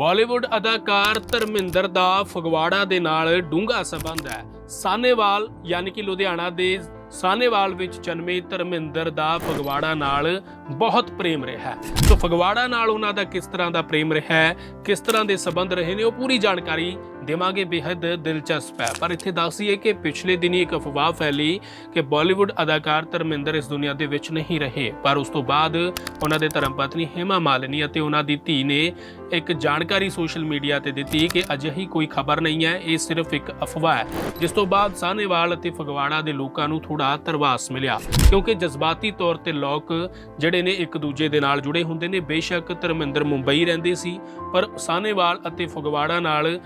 ਬਾਲੀਵੁੱਡ ਅਦਾਕਾਰ ਧਰਮਿੰਦਰ ਦਾ ਫਗਵਾੜਾ ਦੇ ਨਾਲ ਡੂੰਘਾ ਸੰਬੰਧ ਹੈ। ਸਾਨੇਵਾਲ ਯਾਨੀ ਕਿ ਲੁਧਿਆਣਾ ਦੇ ਸਾਨੇਵਾਲ ਵਿੱਚ ਜਨਮੇ ਧਰਮਿੰਦਰ ਦਾ ਫਗਵਾੜਾ ਨਾਲ ਬਹੁਤ ਪ੍ਰੇਮ ਰਿਹਾ ਸੋ ਫਗਵਾੜਾ ਨਾਲ ਉਹਨਾਂ ਦਾ ਕਿਸ ਤਰ੍ਹਾਂ ਦਾ ਪ੍ਰੇਮ ਰਿਹਾ ਕਿਸ ਤਰ੍ਹਾਂ ਦੇ ਸੰਬੰਧ ਰਹੇ ਨੇ, ਉਹ ਪੂਰੀ ਜਾਣਕਾਰੀ ਦੇਵਾਂਗੇ। ਬੇहद ਦਿਲਚਸਪ ਹੈ। ਪਰ ਇੱਥੇ ਦੱਸੀਏ ਕਿ ਪਿਛਲੇ ਦਿਨੀ ਇੱਕ ਅਫਵਾਹ ਫੈਲੀ ਕਿ ਬਾਲੀਵੁੱਡ ਅਦਾਕਾਰ ਧਰਮਿੰਦਰ ਇਸ ਦੁਨੀਆ ਦੇ ਵਿੱਚ ਨਹੀਂ ਰਹੇ। ਪਰ ਉਸ ਤੋਂ ਬਾਅਦ ਉਹਨਾਂ ਦੇ ਧਰਮ ਪਤਨੀ ਹੇਮਾ ਮਾਲਿਨੀ ਅਤੇ ਉਹਨਾਂ ਦੀ ਧੀ ਨੇ ਇੱਕ ਜਾਣਕਾਰੀ ਸੋਸ਼ਲ ਮੀਡੀਆ ਤੇ ਦਿੱਤੀ ਕਿ ਅਜਿਹੀ ਕੋਈ ਖਬਰ ਨਹੀਂ ਹੈ, ਇਹ ਸਿਰਫ ਇੱਕ ਅਫਵਾਹ ਹੈ। ਜਿਸ ਤੋਂ ਬਾਅਦ ਸਾਹਨੇਵਾਲ ਅਤੇ ਫਗਵਾੜਾ ਦੇ ਲੋਕਾਂ ਨੂੰ ਥੋੜਾ ਧਰਵਾਸ ਮਿਲਿਆ, ਕਿਉਂਕਿ ਜਜ਼ਬਾਤੀ ਤੌਰ ਤੇ ਲੋਕ ਜਿਹੜੇ ਨੇ ਇੱਕ ਦੂਜੇ ਦੇ ਨਾਲ ਜੁੜੇ ਹੁੰਦੇ ਨੇ, ਬੇਸ਼ੱਕ ਧਰਮਿੰਦਰ ਮੁੰਬਈ ਰਹਿੰਦੇ ਸੀ, ਪਰ ਸਾਹਨੇਵਾਲ ਅਤੇ ਫਗਵਾੜਾ ਨਾਲ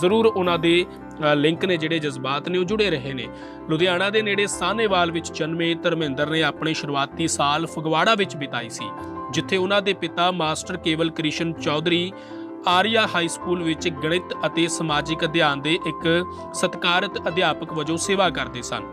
ਜ਼ਰੂਰ ਉਹਨਾਂ ਦੇ ਲਿੰਕ ਨੇ ਜਿਹੜੇ ਜਜ਼ਬਾਤ ਨੇ ਉਹ ਜੁੜੇ ਰਹੇ ਨੇ। ਲੁਧਿਆਣਾ ਦੇ ਨੇੜੇ ਸਾਹਨੇਵਾਲ ਵਿੱਚ ਜਨਮੇ ਧਰਮਿੰਦਰ ਨੇ ਆਪਣੇ ਸ਼ੁਰੂਆਤੀ ਸਾਲ ਫਗਵਾੜਾ ਵਿੱਚ ਬਿਤਾਈ ਸੀ, ਜਿੱਥੇ ਉਹਨਾਂ ਦੇ ਪਿਤਾ master Kewal Krishan Chaudhary Arya high school ਵਿੱਚ ਗਣਿਤ ਅਤੇ ਸਮਾਜਿਕ ਅਧਿਐਨ ਦੇ ਇੱਕ ਸਤਿਕਾਰਤ ਅਧਿਆਪਕ ਵਜੋਂ ਸੇਵਾ ਕਰਦੇ ਸਨ।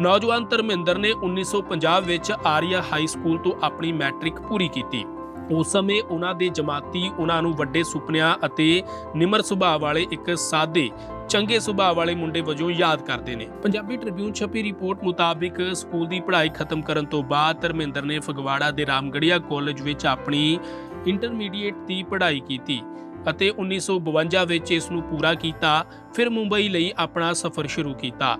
ਨੌਜਵਾਨ ਧਰਮਿੰਦਰ ਨੇ 1950 ਵਿੱਚ ਆਰੀਆ ਹਾਈ ਸਕੂਲ ਤੋਂ ਆਪਣੀ ਮੈਟ੍ਰਿਕ ਪੂਰੀ ਕੀਤੀ। ਉਸ ਸਮੇਂ ਉਹਨਾਂ ਦੇ ਜਮਾਤੀ ਉਹਨਾਂ ਨੂੰ ਵੱਡੇ ਸੁਪਨਿਆਂ ਅਤੇ ਨਿਮਰ ਸੁਭਾਅ ਵਾਲੇ ਇੱਕ ਸਾਦੇ, ਚੰਗੇ ਸੁਭਾਅ ਵਾਲੇ ਮੁੰਡੇ ਵਜੋਂ ਯਾਦ ਕਰਦੇ ਨੇ। ਪੰਜਾਬੀ ਟ੍ਰਿਬਿਊਨ ਛਪੀ ਰਿਪੋਰਟ ਮੁਤਾਬਿਕ ਸਕੂਲ ਦੀ ਪੜ੍ਹਾਈ ਖਤਮ ਕਰਨ ਤੋਂ ਬਾਅਦ ਧਰਮਿੰਦਰ ਨੇ ਫਗਵਾੜਾ ਦੇ ਰਾਮਗੜੀਆ ਕਾਲਜ ਵਿੱਚ ਆਪਣੀ ਇੰਟਰਮੀਡੀਏਟ ਦੀ ਪੜ੍ਹਾਈ ਕੀਤੀ ਅਤੇ 1952 ਵਿੱਚ ਇਸ ਨੂੰ ਪੂਰਾ ਕੀਤਾ, ਫਿਰ ਮੁੰਬਈ ਲਈ ਆਪਣਾ ਸਫ਼ਰ ਸ਼ੁਰੂ ਕੀਤਾ।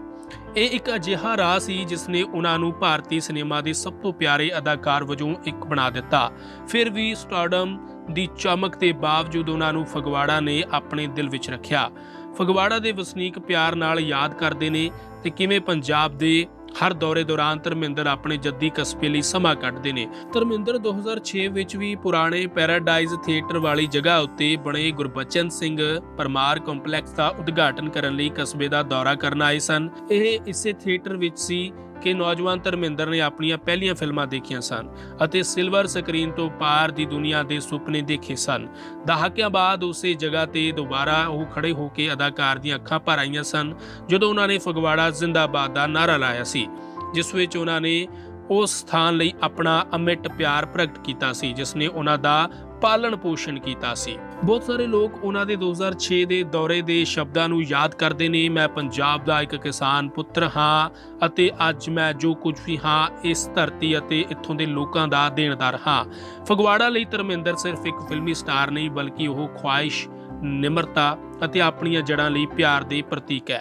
ਇਹ ਇੱਕ ਅਜਿਹਾ ਰਾਹ ਸੀ ਜਿਸ ਨੇ ਉਹਨਾਂ ਨੂੰ ਭਾਰਤੀ ਸਿਨੇਮਾ ਦੇ ਸਭ ਤੋਂ ਪਿਆਰੇ ਅਦਾਕਾਰ ਵਜੋਂ ਇੱਕ ਬਣਾ ਦਿੱਤਾ। ਫਿਰ ਵੀ ਸਟਾਰਡਮ ਦੀ ਚਮਕ ਦੇ ਬਾਵਜੂਦ ਉਹਨਾਂ ਨੂੰ ਫਗਵਾੜਾ ਨੇ ਆਪਣੇ ਦਿਲ ਵਿੱਚ ਰੱਖਿਆ। ਫਗਵਾੜਾ ਦੇ ਵਸਨੀਕ ਪਿਆਰ ਨਾਲ ਯਾਦ ਕਰਦੇ ਨੇ ਤੇ ਕਿਵੇਂ ਪੰਜਾਬ ਦੇ ਹਰ ਦੌਰੇ ਦੌਰਾਨ ਧਰਮਿੰਦਰ ਆਪਣੇ ਜੱਦੀ ਕਸਬੇ ਲਈ ਸਮਾਂ ਕੱਢਦੇ ਨੇ। ਧਰਮਿੰਦਰ 2006 ਵਿੱਚ ਵੀ ਪੁਰਾਣੇ ਪੈਰਾਡਾਈਜ਼ ਥੀਏਟਰ ਵਾਲੀ ਜਗ੍ਹਾ ਉੱਤੇ ਬਣੇ ਗੁਰਬਚਨ ਸਿੰਘ ਪਰਮਾਰ ਕੰਪਲੈਕਸ ਦਾ ਉਦਘਾਟਨ ਕਰਨ ਲਈ ਕਸਬੇ ਦਾ ਦੌਰਾ ਕਰਨ ਆਏ ਸਨ। ਇਹ ਇਸੇ ਥੀਏਟਰ ਵਿੱਚ ਸੀ ਕਿ ਨੌਜਵਾਨ ਧਰਮਿੰਦਰ ਨੇ ਆਪਣੀਆਂ ਪਹਿਲੀਆਂ ਫਿਲਮਾਂ ਦੇਖੀਆਂ ਸਨ ਅਤੇ ਸਿਲਵਰ ਸਕਰੀਨ ਤੋਂ ਪਾਰ ਦੀ ਦੁਨੀਆ ਦੇ ਸੁਪਨੇ ਦੇਖੇ ਸਨ। ਦਹਾਕਿਆਂ ਬਾਅਦ ਉਸੇ ਜਗ੍ਹਾ ਤੇ ਦੁਬਾਰਾ ਉਹ ਖੜੇ ਹੋ ਕੇ ਅਦਾਕਾਰ ਦੀਆਂ ਅੱਖਾਂ ਭਰ ਆਈਆਂ ਸਨ, ਜਦੋਂ ਉਹਨਾਂ ਨੇ ਫਗਵਾੜਾ ਜ਼ਿੰਦਾਬਾਦ ਦਾ ਨਾਰਾ ਲਾਇਆ ਸੀ, ਜਿਸ ਵਿੱਚ ਉਹਨਾਂ ਨੇ ਉਸ ਸਥਾਨ ਲਈ ਆਪਣਾ ਅਮਿਟ ਪਿਆਰ ਪ੍ਰਗਟ ਕੀਤਾ ਸੀ ਜਿਸ ਨੇ ਉਹਨਾਂ ਦਾ ਪਾਲਣ ਪੋਸ਼ਣ ਕੀਤਾ ਸੀ। ਬਹੁਤ ਸਾਰੇ ਲੋਕ ਉਹਨਾਂ ਦੇ 2006 ਦੇ ਦੌਰੇ ਦੇ ਸ਼ਬਦਾਂ ਨੂੰ ਯਾਦ ਕਰਦੇ ਨੇ, ਮੈਂ ਪੰਜਾਬ ਦਾ ਇੱਕ ਕਿਸਾਨ ਪੁੱਤਰ ਹਾਂ ਅਤੇ ਅੱਜ ਮੈਂ ਜੋ ਕੁਝ ਵੀ ਹਾਂ, ਇਸ ਧਰਤੀ ਅਤੇ ਇੱਥੋਂ ਦੇ ਲੋਕਾਂ ਦਾ ਦੇਣਦਾਰ ਹਾਂ। ਫਗਵਾੜਾ ਲਈ ਧਰਮਿੰਦਰ ਸਿਰਫ ਇੱਕ ਫਿਲਮੀ ਸਟਾਰ ਨਹੀਂ, ਬਲਕਿ ਉਹ ਖੁਆਇਸ਼, ਨਿਮਰਤਾ ਅਤੇ ਆਪਣੀਆਂ ਜੜ੍ਹਾਂ ਲਈ ਪਿਆਰ ਦੇ ਪ੍ਰਤੀਕ ਹੈ।